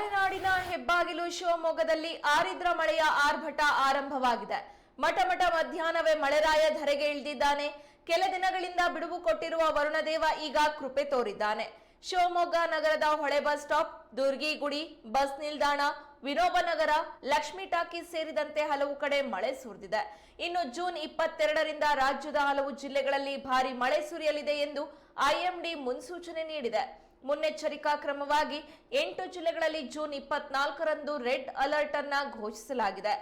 ಮಲೆನಾಡಿನ ಹೆಬ್ಬಾಗಿಲು ಶಿವಮೊಗ್ಗದಲ್ಲಿ ಆರಿದ್ರ ಮಳೆಯ ಆರ್ಭಟ ಆರಂಭವಾಗಿದೆ. ಮಠ ಮಠ ಮಧ್ಯಾಹ್ನವೇ ಮಳೆರಾಯ ಧರೆಗೆ ಇಳಿದಿದ್ದಾನೆ. ಕೆಲ ದಿನಗಳಿಂದ ಬಿಡುವು ಕೊಟ್ಟಿರುವ ವರುಣದೇವ ಈಗ ಕೃಪೆ ತೋರಿದ್ದಾನೆ. ಶಿವಮೊಗ್ಗ ನಗರದ ಹೊಳೆ ಬಸ್ ಸ್ಟಾಪ್, ದುರ್ಗಿಗುಡಿ, ಬಸ್ ನಿಲ್ದಾಣ ವಿನೋಬನಗರ ಲಕ್ಷ್ಮೀ ಟಾಕೀಸ್ ಸೇರಿದಂತೆ ಹಲವು ಕಡೆ ಮಳೆ ಸುರಿದಿದೆ. ಇನ್ನು ಜೂನ್ ಇಪ್ಪತ್ತೆರಡರಿಂದ ರಾಜ್ಯದ ಹಲವು ಜಿಲ್ಲೆಗಳಲ್ಲಿ ಭಾರಿ ಮಳೆ ಸುರಿಯಲಿದೆ ಎಂದು ಐಎಂಡಿ ಮುನ್ಸೂಚನೆ ನೀಡಿದೆ. ಮುನ್ನೆಚ್ಚರಿಕಾ ಕ್ರಮವಾಗಿ ಎಂಟು ಜಿಲ್ಲೆಗಳಲ್ಲಿ ಜೂನ್ ಇಪ್ಪತ್ನಾಲ್ಕರಂದು ರೆಡ್ ಅಲರ್ಟ್ ಅನ್ನ ಘೋಷಿಸಲಾಗಿದೆ.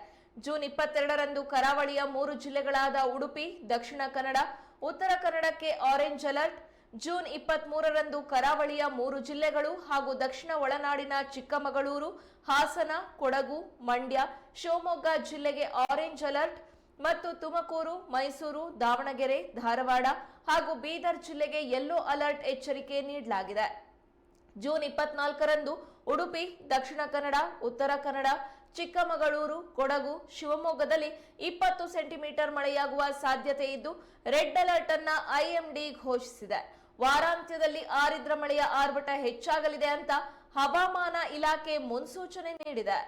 ಜೂನ್ ಇಪ್ಪತ್ತೆರಡರಂದು ಕರಾವಳಿಯ ಮೂರು ಜಿಲ್ಲೆಗಳಾದ ಉಡುಪಿ, ದಕ್ಷಿಣ ಕನ್ನಡ, ಉತ್ತರ ಕನ್ನಡಕ್ಕೆ ಆರೆಂಜ್ ಅಲರ್ಟ್. ಜೂನ್ ಇಪ್ಪತ್ತ್ ಮೂರರಂದು ಕರಾವಳಿಯ ಮೂರು ಜಿಲ್ಲೆಗಳು ಹಾಗೂ ದಕ್ಷಿಣ ಒಳನಾಡಿನ ಚಿಕ್ಕಮಗಳೂರು, ಹಾಸನ, ಕೊಡಗು, ಮಂಡ್ಯ, ಶಿವಮೊಗ್ಗ ಜಿಲ್ಲೆಗೆ ಆರೆಂಜ್ ಅಲರ್ಟ್ ಮತ್ತು ತುಮಕೂರು, ಮೈಸೂರು, ದಾವಣಗೆರೆ, ಧಾರವಾಡ ಹಾಗೂ ಬೀದರ್ ಜಿಲ್ಲೆಗೆ ಯೆಲ್ಲೋ ಅಲರ್ಟ್ ಎಚ್ಚರಿಕೆ ನೀಡಲಾಗಿದೆ. ಜೂನ್ ಇಪ್ಪತ್ನಾಲ್ಕರಂದು ಉಡುಪಿ, ದಕ್ಷಿಣ ಕನ್ನಡ, ಉತ್ತರ ಕನ್ನಡ, ಚಿಕ್ಕಮಗಳೂರು, ಕೊಡಗು, ಶಿವಮೊಗ್ಗದಲ್ಲಿ ಇಪ್ಪತ್ತು ಸೆಂಟಿಮೀಟರ್ ಮಳೆಯಾಗುವ ಸಾಧ್ಯತೆ ಇದ್ದು, ರೆಡ್ ಅಲರ್ಟ್ ಅನ್ನ ಐಎಂಡಿ ಘೋಷಿಸಿದೆ. ವಾರಾಂತ್ಯದಲ್ಲಿ ಆರಿದ್ರ ಮಳೆಯ ಆರ್ಭಟ ಹೆಚ್ಚಾಗಲಿದೆ ಅಂತ ಹವಾಮಾನ ಇಲಾಖೆ ಮುನ್ಸೂಚನೆ ನೀಡಿದೆ.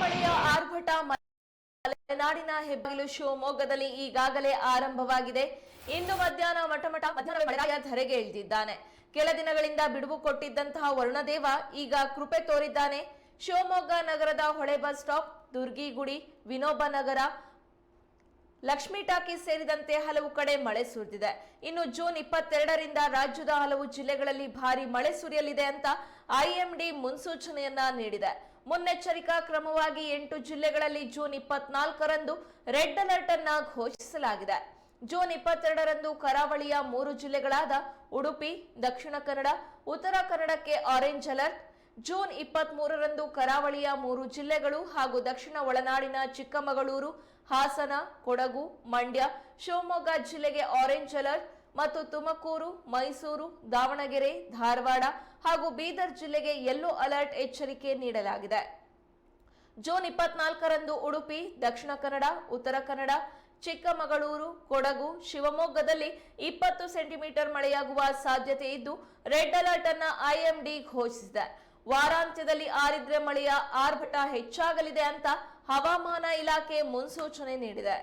ಮಳೆಯ ಆರ್ಭಟ ಮಲೆನಾಡಿನ ಹೆಬ್ಬಾಗಿಲು ಶಿವಮೊಗ್ಗದಲ್ಲಿ ಈಗಾಗಲೇ ಆರಂಭವಾಗಿದೆ. ಇಂದು ಮಧ್ಯಾಹ್ನ ಮಠಮಠ ಮಧ್ಯಾಹ್ನ ಧರೆಗೆ ಇಳಿದಿದ್ದಾನೆ. ಕೆಲ ದಿನಗಳಿಂದ ಬಿಡುವು ಕೊಟ್ಟಿದ್ದಂತಹ ವರುಣದೇವ ಈಗ ಕೃಪೆ ತೋರಿದ್ದಾನೆ. ಶಿವಮೊಗ್ಗ ನಗರದ Hole bus stop, Durgigudi, Vinoba Nagar, Lakshmi talkie ಸೇರಿದಂತೆ ಹಲವು ಕಡೆ ಮಳೆ ಸುರಿದಿದೆ. ಇನ್ನು ಜೂನ್ ಇಪ್ಪತ್ತೆರಡರಿಂದ ರಾಜ್ಯದ ಹಲವು ಜಿಲ್ಲೆಗಳಲ್ಲಿ ಭಾರಿ ಮಳೆ ಸುರಿಯಲಿದೆ ಅಂತ ಐಎಂಡಿ ಮುನ್ಸೂಚನೆಯನ್ನ ನೀಡಿದೆ. ಮುನ್ನೆಚ್ಚರಿಕಾ ಕ್ರಮವಾಗಿ ಎಂಟು ಜಿಲ್ಲೆಗಳಲ್ಲಿ ಜೂನ್ ಇಪ್ಪತ್ನಾಲ್ಕರಂದು ರೆಡ್ ಅಲರ್ಟ್ ಅನ್ನ ಘೋಷಿಸಲಾಗಿದೆ. ಜೂನ್ ಇಪ್ಪತ್ತೆರಡರಂದು ಕರಾವಳಿಯ ಮೂರು ಜಿಲ್ಲೆಗಳಾದ ಉಡುಪಿ, ದಕ್ಷಿಣ ಕನ್ನಡ, ಉತ್ತರ ಕನ್ನಡಕ್ಕೆ ಆರೆಂಜ್ ಅಲರ್ಟ್. ಜೂನ್ ಇಪ್ಪತ್ತ್ ಮೂರರಂದು ಕರಾವಳಿಯ ಮೂರು ಜಿಲ್ಲೆಗಳು ಹಾಗೂ ದಕ್ಷಿಣ ಒಳನಾಡಿನ ಚಿಕ್ಕಮಗಳೂರು, ಹಾಸನ, ಕೊಡಗು, ಮಂಡ್ಯ, ಶಿವಮೊಗ್ಗ ಜಿಲ್ಲೆಗೆ ಆರೆಂಜ್ ಅಲರ್ಟ್. ಮತ್ತು ತುಮಕೂರು, ಮೈಸೂರು, ದಾವಣಗೆರೆ, ಧಾರವಾಡ ಹಾಗೂ ಬೀದರ್ ಜಿಲ್ಲೆಗೆ ಯೆಲ್ಲೋ ಅಲರ್ಟ್ ಎಚ್ಚರಿಕೆ ನೀಡಲಾಗಿದೆ. ಜೂನ್ ಇಪ್ಪತ್ನಾಲ್ಕರಂದು ಉಡುಪಿ, ದಕ್ಷಿಣ ಕನ್ನಡ, ಉತ್ತರ ಕನ್ನಡ, ಚಿಕ್ಕಮಗಳೂರು, ಕೊಡಗು, ಶಿವಮೊಗ್ಗದಲ್ಲಿ ಇಪ್ಪತ್ತು ಸೆಂಟಿಮೀಟರ್ ಮಳೆಯಾಗುವ ಸಾಧ್ಯತೆ ಇದ್ದು, ರೆಡ್ ಅಲರ್ಟ್ ಅನ್ನ ಐಎಂಡಿ ಘೋಷಿಸಿದೆ. ವಾರಾಂತ್ಯದಲ್ಲಿ ಆರಿದ್ರೆ ಮಳೆಯ ಆರ್ಭಟ ಹೆಚ್ಚಾಗಲಿದೆ ಅಂತ ಹವಾಮಾನ ಇಲಾಖೆ ಮುನ್ಸೂಚನೆ ನೀಡಿದೆ.